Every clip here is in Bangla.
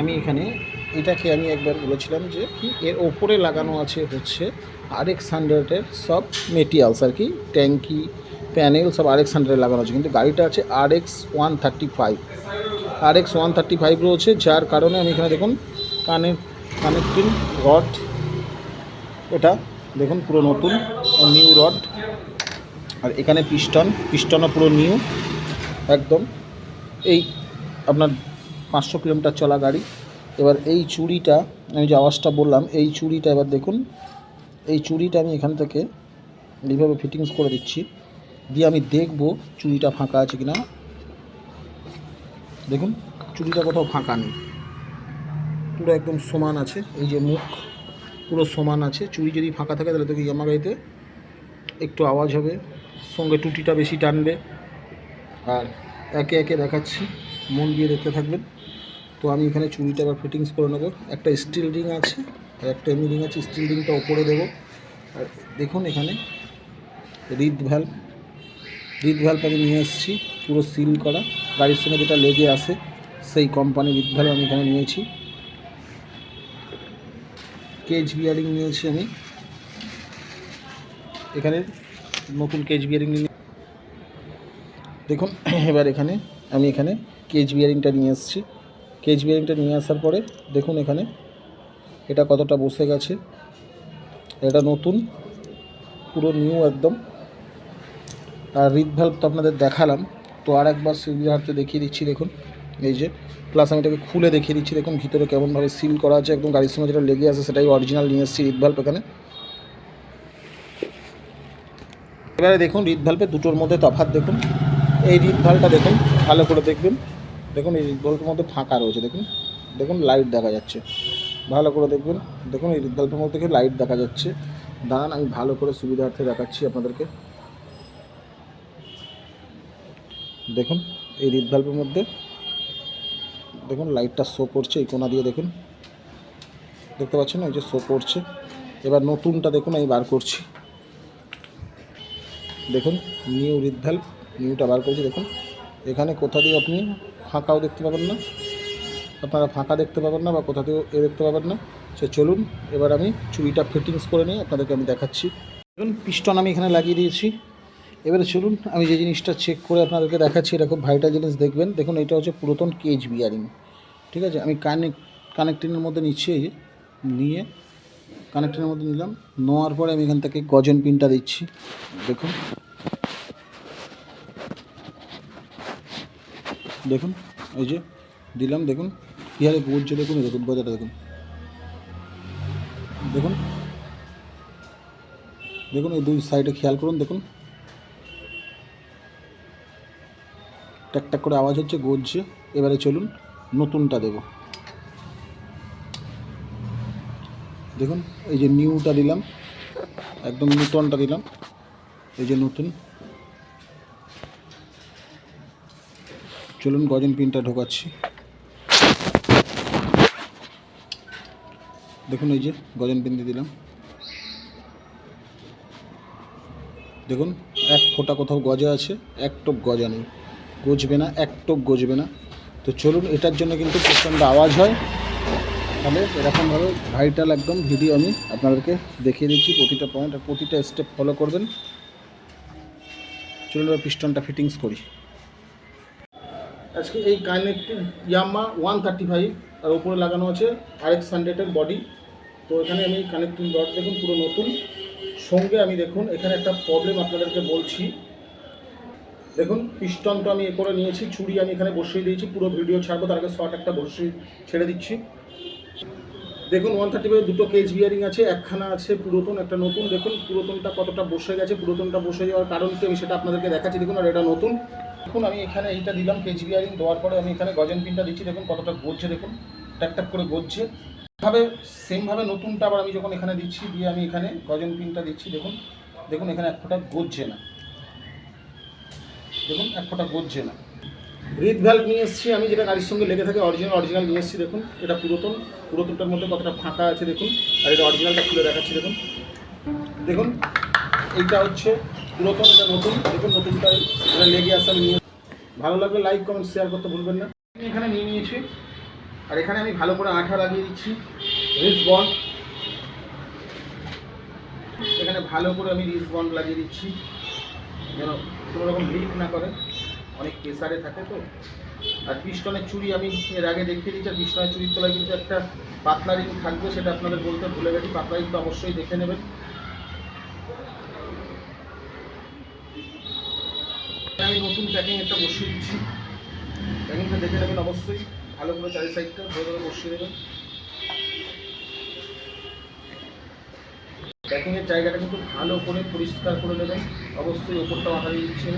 আমি এখানে এটাকে আমি একবার বলেছিলাম যে কি এর ওপরে লাগানো আছে হচ্ছে আর এক্স হান্ড্রেডের সব মেটেরিয়ালস আর কি। ট্যাঙ্কি প্যানেল সব আর এক্স হান্ড্রেডে লাগানো আছে। কিন্তু গাড়িটা আছে আর এক্স ওয়ান থার্টি ফাইভ। আর এক্স ওয়ান থার্টি ফাইভ রয়েছে, যার কারণে আমি এখানে দেখুন কানেক্ট কানেক্টিং রড এটা দেখুন পুরো নতুন নিউ রড আর এখানে পিস্টন পিস্টনও পুরো নিউ একদম। এই আপনার পাঁচশো কিলোমিটার চলা গাড়ি। এবার এই চুড়িটা, আমি যে আওয়াজটা বললাম, এই চুড়িটা এবার দেখুন, এই চুড়িটা আমি এখান থেকে এইভাবে ফিটিংস করে দিচ্ছি। দিয়ে আমি দেখব চুড়িটা ফাঁকা আছে কিনা। দেখুন, চুড়িটা কোথাও ফাঁকা নেই। পুরো একদম সমান আছে, এই যে মুখ পুরো সমান আছে। চুড়ি যদি ফাঁকা থাকে, তাহলে তো ইয়ামা গাড়িতে একটু আওয়াজ হবে, সঙ্গে টুটিটা বেশি টানবে। আর একে একে দেখাচ্ছি, মন দিয়ে দেখতে থাকবেন। তো আমি এখানে চুড়িটা আবার ফিটিংস করে নেব। একটা স্টিল রিং আছে, আর একটা এমনি রিং আছে স্টিল রিংটা ওপরে দেবো। আর দেখুন এখানে রিদ ভ্যালভ রিদ ভ্যালভ আমি নিয়ে এসেছি, পুরো সিল করা। গাড়ির সঙ্গে যেটা লেগে আসে সেই কোম্পানির রিদ ভ্যালভ আমি এখানে নিয়েছি। কেজ বিয়ারিং নিয়েছি আমি। এখানে নতুন কেজ বিয়ারিং নিয়ে দেখুন, এবার এখানে আমি এখানে কেজ বিয়ারিংটা নিয়ে এসেছি। কেজ বিয়ারিংটা নিয়ে আসার পরে, দেখুন এখানে, এটা কতটা বসে গেছে। এটা নতুন, পুরো নিউ একদম। আর রিদ ভ্যালভ তো আপনাদের দেখালাম, তো আর একবার সুবিধার্থে দেখিয়ে দিচ্ছি, দেখুন। এই যে প্লাস আমি এটাকে খুলে দেখিয়ে দিচ্ছি, দেখুন ভিতরে কেমনভাবে সিল করা আছে, একদম গাড়ির সঙ্গে যেটা লেগে আছে, সেটাই অরিজিনাল নিয়ে এসেছি রিদ ভ্যালভ এখানে। এবারে দেখুন রিদ ভ্যালভের দুটোর মধ্যে তফাৎ দেখুন। এই রিদ ভ্যালভটা দেখুন, ভালো করে দেখবেন। দেখুন, এই ভ্যালভের মধ্যে ফাঁকা রয়েছে, দেখুন। দেখুন লাইট দেখা যাচ্ছে। ভালো করে দেখবেন। দেখুন, এই ভ্যালভের মধ্যে থেকে লাইট দেখা যাচ্ছে। দাঁড়ান, আমি ভালো করে সুবিধার্থে দেখাচ্ছি আপনাদেরকে। দেখুন, এই ভ্যালভের মধ্যে, দেখুন লাইটটা শো করছে, এই কোনা দিয়ে দেখুন। দেখতে পাচ্ছেন এই যে শো করছে। এবার নতুনটা দেখুন, আমি বার করছি। দেখুন নিউ রিদ ভ্যালভ নিউটা বার করছি, দেখুন। এখানে কোথা দিয়ে আপনি ফাঁকাও দেখতে পাবেন না। আপনারা ফাঁকা দেখতে পাবেন না বা কোথা দিয়েও এ দেখতে পাবেন না। সে চলুন, এবার আমি চুড়িটা ফিটিংস করে নিই আপনাদেরকে আমি দেখাচ্ছি। দেখুন, পিস্টন আমি এখানে লাগিয়ে দিয়েছি। এবারে চলুন, আমি যে জিনিসটা চেক করে আপনাদেরকে দেখাচ্ছি, এটা খুব ভাইটাল জিনিস দেখবেন। দেখুন, এটা হচ্ছে পুরাতন কেজ বিয়ারিং ঠিক আছে? আমি কানেক্ট কানেক্টিংয়ের মধ্যে নিচ্ছি নিয়ে কানেক্টিংয়ের মধ্যে নিলাম। নেওয়ার পরে আমি এখান থেকে গজন পিনটা দিচ্ছি। দেখুন। দেখুন, এই যে দিলাম, দেখুন, কী হারে পড়ছে, দেখুন দেখুন গজাটা দেখুন। দেখুন দেখুন, এই দুই সাইডে খেয়াল করুন, দেখুন। টাক করে আওয়াজ হচ্ছে, গজছে, এবারে চলুন, নতুনটা দেব। দেখুন, এই যে নিউটা দিলাম, একদম নতুনটা দিলাম, এই যে নতুন। চলুন গজন পিনটা ঢোকাচ্ছি। দেখুন এই যে গজন পিন দিয়ে দিলাম। দেখুন, এক ফোঁটা কোথাও গজা আছে, এক টোপ গজা নেই। গজবে না, এক টোপ গজবে না। তো চলুন, এটার জন্য কিন্তু প্রচণ্ড আওয়াজ হয়। তাহলে এরকমভাবে ভাইটাল একদম ভিডিও আমি আপনাদেরকে দেখিয়ে দিচ্ছি প্রতিটা পয়েন্ট আর প্রতিটা স্টেপ ফলো করবেন। চলুন পিস্টনটা ফিটিংস করি। আজকে এই connective Yamaha one thirty five আর উপরে লাগানো আছে আরেক্স হান্ড্রেডের বডি। তো এখানে আমি কানেক্টিং রড দেখুন, পুরো নতুন। সঙ্গে আমি দেখুন, এখানে একটা প্রবলেম আপনাদেরকে বলছি। দেখুন পিস্টন তো আমি এ করে নিয়েছি ছুরি আমি এখানে বসিয়ে দিয়েছি, পুরো ভিডিও ছাড়বো, তার আগে শর্ট একটা বসিয়ে ছেড়ে দিচ্ছি। দেখুন, ওয়ান থার্টি ফাইভ দুটো কেজ বিয়ারিং আছে, একখানা আছে পুরাতন, একটা নতুন। দেখুন, পুরাতনটা কতটা বসে গেছে, পুরাতনটা বসে যাওয়ার কারণ কি আমি সেটা আপনাদেরকে দেখাচ্ছি। দেখুন, আর এটা নতুন। দেখুন, আমি এখানে এইটা দিলাম কেজ বিয়ারিং দেওয়ার পরে আমি এখানে গজন পিনটা দিচ্ছি, দেখুন কতটা গজছে দেখুন, ট্যাক ট্যাক করে গজছে ভাবে সেমভাবে নতুনটা আবার আমি যখন এখানে দিচ্ছি, দিয়ে আমি এখানে গজন পিনটা দিচ্ছি, দেখুন দেখুন এখানে এক ফোঁটা গজছে না। দেখুন, এক ফোঁটা গজছে না। রিড ভ্যালভ নিয়ে এসেছি, আমি যেটা গাড়ির সঙ্গে লেগে থাকে অরিজিনাল অরিজিনাল নিয়ে এসেছি, দেখুন, এটা পুরাতন, পুরাতনটার মধ্যে কতটা ফাঁকা আছে, দেখুন, আর এটা অরিজিনালটা খুলে দেখাচ্ছি, দেখুন। দেখুন, এইটা হচ্ছে পুরাতন এটা নতুন, দেখুন নতুনটা এটা লেগে আসে আমি নিয়ে ভালো লাগলে লাইক কমেন্ট শেয়ার করতে ভুলবেন না। আমি এখানে নিয়ে নিয়েছি। আর এখানে আমি ভালো করে আঠা লাগিয়ে দিচ্ছি। রিস বন্ড। এখানে ভালো করে আমি রিস বন্ড লাগিয়ে দিচ্ছি। যেন কোনো রকম লিক না করে। অনেক প্রেসারে থাকে তো। আর পিস্টনের চুড়ি আমি এর আগে দেখিয়ে দিচ্ছি আর পিস্টনের চুরির তলায় কিন্তু একটা পাতলা রিং থাকবে, সেটা আপনাদের বলতে ভুলে গেছি। পাতলা রিংটা অবশ্যই দেখে নেবেন আমি নতুন প্যাকিং একটা বসিয়ে দিচ্ছি প্যাকিংটা দেখে নেবেন অবশ্যই। ভালো করে চারি সাইডটা ভালো করে বসিয়ে দেবেন। প্যাকিংয়ের জায়গাটা কিন্তু ভালো করে পরিষ্কার করে নেবেন। অবশ্যই ওপরটা মাথা দিয়ে দিচ্ছি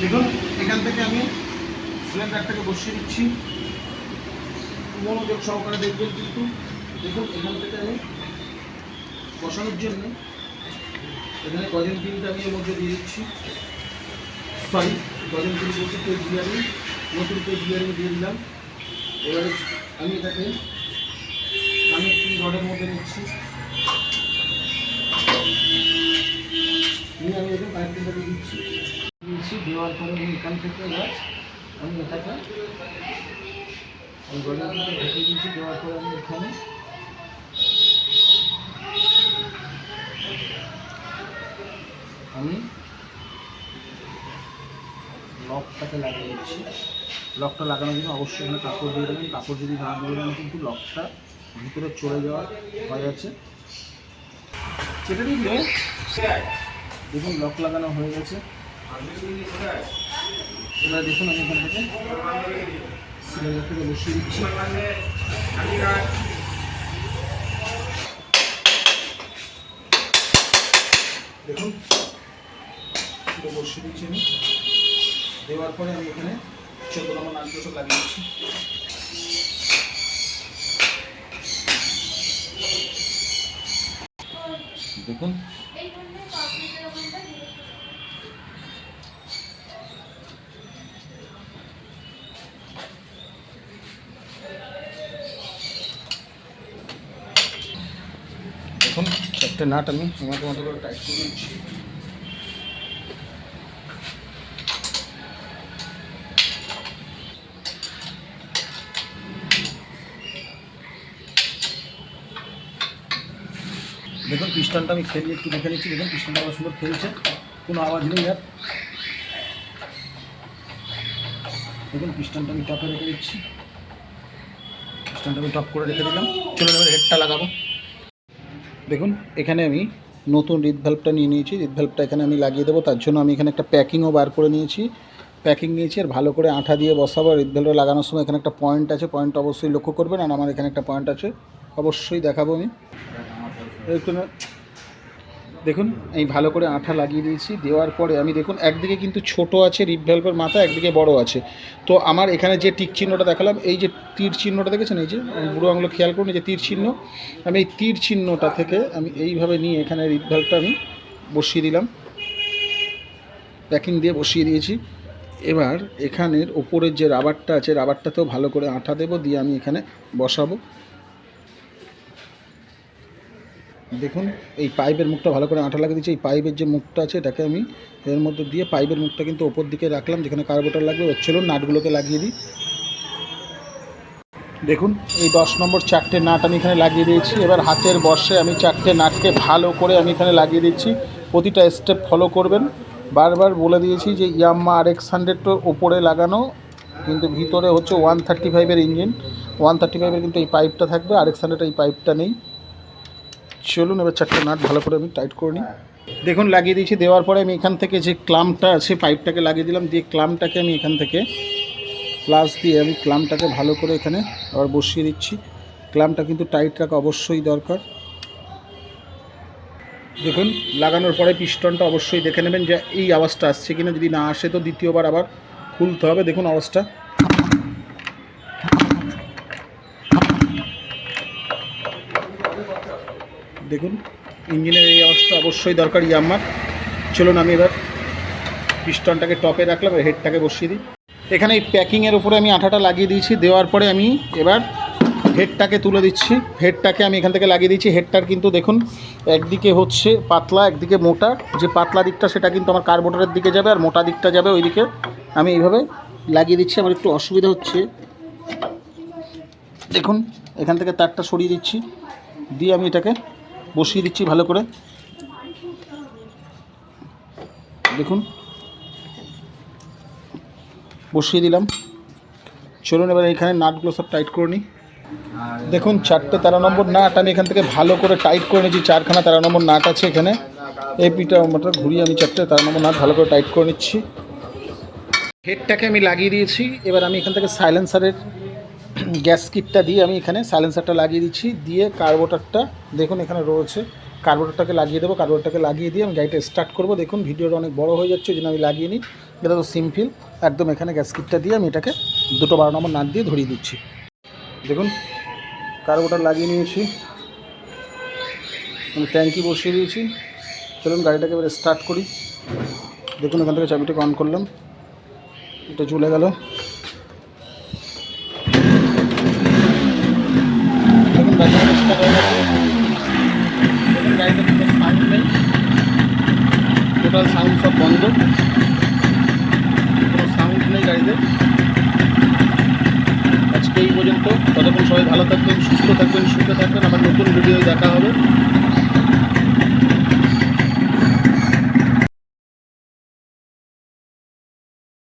দেখুন, এখান থেকে আমি সিলিন্ডারটাকে বসিয়ে দিচ্ছি। মনোযোগ সহকারে দেখবেন কিন্তু। দেখুন, এখান থেকে আমি বসানোর জন্য এখানে গজেন পিনটা আমি এর মধ্যে দিয়ে দিচ্ছি। সরি গজেন পিন বলতে পেজ বিয়ারিং নতুন পেজ বিয়ারিং দিয়ে দিলাম। এবারে আমি এটাকে আমি একটু রডের মধ্যে নিচ্ছি। নিয়ে আমি এখানে কানেক্টিংটা দিয়ে দিচ্ছি। দিয়েছি, দেওয়ার পরে আমি এখান থেকে এবার আমি এটাকে আমি গজেন ঢেকে দিয়েছি, দেওয়ার পরে আমি এখানে আমি লকটাকে লাগিয়ে দিচ্ছি। লকটা লাগানোর জন্য অবশ্যই এখানে কাপড় দিয়ে দেবেন। কাপড় যদি না দিয়ে দেবেন কিন্তু লকটা ভিতরে চলে যাওয়ার ভয় আছে। সেটা দিলে দেখুন, লক লাগানো হয়ে গেছে। এবার দেখুন আমি এখান থেকে সিলিন্ডারটাকে বসিয়ে দিচ্ছি। দেখুন বসিয়ে দিচ্ছি আমি। দেওয়ার পরে আমি এখানে চোদ্দ নম্বর নাটক লাগিয়ে দিচ্ছি। দেখুন। একটা নাট আমি আমাদের মতো করে টাইট করে দিচ্ছি। দেখুন পিস্টনটা আমি খেলি, একটু দেখে নিচ্ছি, দেখুন পিস্টনটা আমার সুন্দর খেলছে। কোনো আওয়াজ নেই আর। দেখুন পিস্টনটা আমি টপে রেখে দিচ্ছি। পিস্টনটা আমি টপ করে রেখে দিলাম। চলে এবার হেডটা লাগাবো। দেখুন, এখানে আমি নতুন রিদ ভ্যালভটা নিয়ে নিয়েছি। রিদ ভ্যালভটা এখানে আমি লাগিয়ে দেবো। তার জন্য আমি এখানে একটা প্যাকিংও বার করে নিয়েছি। প্যাকিং নিয়েছি আর ভালো করে আঠা দিয়ে বসাবো। রিদ ভ্যালভটা লাগানোর সময় এখানে একটা পয়েন্ট আছে। পয়েন্ট অবশ্যই লক্ষ্য করবেন। আর আমার এখানে একটা পয়েন্ট আছে। অবশ্যই দেখাবো আমি। দেখুন আমি ভালো করে আঠা লাগিয়ে দিয়েছি। দেওয়ার পরে আমি দেখুন, একদিকে কিন্তু ছোট আছে রিপ ভ্যালভের মাথা, একদিকে বড় আছে। তো আমার এখানে যে টিক চিহ্নটা দেখালাম, এই যে তীর চিহ্নটা দেখেছেন? এই যে বুড়ো আঙুলো খেয়াল করুন, এই যে তীর চিহ্ন। আমি এই তীর চিহ্নটা থেকে আমি এইভাবে নিয়ে এখানে রিপ ভ্যালভটা আমি বসিয়ে দিলাম। প্যাকিং দিয়ে বসিয়ে দিয়েছি। এবার এখানের ওপরের যে রাবারটা আছে, রাবারটাতেও ভালো করে আঠা দেবো, দিয়ে আমি এখানে বসাবো। দেখুন, এই পাইপের মুখটা ভালো করে আঠা লাগিয়ে দিচ্ছি। এই পাইপের যে মুখটা আছে, এটাকে আমি এর মধ্যে দিয়ে পাইপের মুখটা কিন্তু ওপর দিকে রাখলাম, যেখানে কার্বোটার লাগবে। চলুন নাটগুলোকে লাগিয়ে দিই। দেখুন, এই দশ নম্বর চারটে নাট আমি এখানে লাগিয়ে দিয়েছি। এবার হাতের বর্ষে আমি চারটে নাটকে ভালো করে আমি এখানে লাগিয়ে দিচ্ছি। প্রতিটা স্টেপ ফলো করবেন। বারবার বলে দিয়েছি যে ইয়াম্মা আর এক্স হান্ড্রেডটার ওপরে লাগানো, কিন্তু ভিতরে হচ্ছে ওয়ান থার্টি ফাইভের ইঞ্জিন। ওয়ান থার্টি ফাইভের কিন্তু এই পাইপটা থাকবে আর এক্স হান্ড্রেড এই পাইপটা নেই। চলুন, এবার চারটে নাট ভালো করে আমি টাইট করে নিই। দেখুন, লাগিয়ে দিয়েছি। দেওয়ার পরে আমি এখান থেকে যে ক্লামটা আছে পাইপটাকে লাগিয়ে দিলাম। দিয়ে ক্লামটাকে আমি এখান থেকে প্লাস দিয়ে আমি ক্লামটাকে ভালো করে এখানে আবার বসিয়ে দিচ্ছি। ক্লামটা কিন্তু টাইট রাখা অবশ্যই দরকার। দেখুন, লাগানোর পরে পিস্টনটা অবশ্যই দেখে নেবেন যে এই আওয়াজটা আসছে কিনা। যদি না আসে, তো দ্বিতীয়বার আবার খুলতে হবে। দেখুন, আওয়াজটা দেখুন, ইঞ্জিনের এই আওয়াজটা অবশ্যই দরকার ইয়াম্মার চলুন আমি এবার পিস্টনটাকে টপে রাখলাম আর হেডটাকে বসিয়ে দিই। এখানে এই প্যাকিংয়ের উপরে আমি আঠাটা লাগিয়ে দিয়েছি, দেওয়ার পরে আমি এবার হেডটাকে তুলে দিচ্ছি। হেডটাকে আমি এখান থেকে লাগিয়ে দিচ্ছি হেডটার কিন্তু দেখুন, একদিকে হচ্ছে পাতলা, একদিকে মোটা। যে পাতলা দিকটা, সেটা কিন্তু আমার কার্বোটারের দিকে যাবে, আর মোটা দিকটা যাবে ওইদিকে। আমি এইভাবে লাগিয়ে দিচ্ছি, আমার একটু অসুবিধা হচ্ছে। দেখুন, এখান থেকে তারটা সরিয়ে দিচ্ছি। দিয়ে আমি এটাকে বসিয়ে দিচ্ছি ভালো করে। দেখুন। বসিয়ে দিলাম। চলুন এবার এখানে নাটগুলো সব টাইট করে নিই দেখুন, চারটে তেরো নম্বর নাট, আমি এখান থেকে ভালো করে টাইট করে নিচ্ছি চারখানা তেরো নম্বর নাট আছে এখানে। এই পিটা মোটর ঘুরিয়ে আমি চারটে তেরো নম্বর নাট ভালো করে টাইট করে নিচ্ছি। হেডটাকে আমি লাগিয়ে দিয়েছি। এবার আমি এখান থেকে সাইলেন্সারের গ্যাস কিটটা দিয়ে আমি এখানে সাইলেন্সারটা লাগিয়ে দিচ্ছি। দিয়ে কার্বোটারটা দেখুন এখানে রয়েছে। কার্বোটারটাকে লাগিয়ে দেবো। কার্বোটারটাকে লাগিয়ে দিয়ে আমি গাড়িটা স্টার্ট করব। দেখুন, ভিডিওটা অনেক বড় হয়ে যাচ্ছে জন্য আমি লাগিয়ে নিই। এটা তো সিম্পল একদম এখানে গ্যাস কিটটা দিয়ে আমি এটাকে দুটো বারো নম্বর নাট দিয়ে ধরিয়ে দিচ্ছি। দেখুন, কার্বোটার লাগিয়ে নিয়েছি। আমি ট্যাঙ্কি বসিয়ে দিয়েছি। চলুন, গাড়িটাকে এবার স্টার্ট করি। দেখুন, এখান থেকে চাবিটাকে অন করলাম। এটা চলে গেল। গাড়িতে কোনো সাউন্ড নেই টোটাল সাউন্ড সব বন্ধ। কোনো সাউন্ড নেই গাড়িতে আজকে এই পর্যন্ত ততক্ষণ সবাই ভালো থাকবেন সুস্থ থাকবেন সুস্থ থাকবেন আবার নতুন ভিডিও দেখা হবে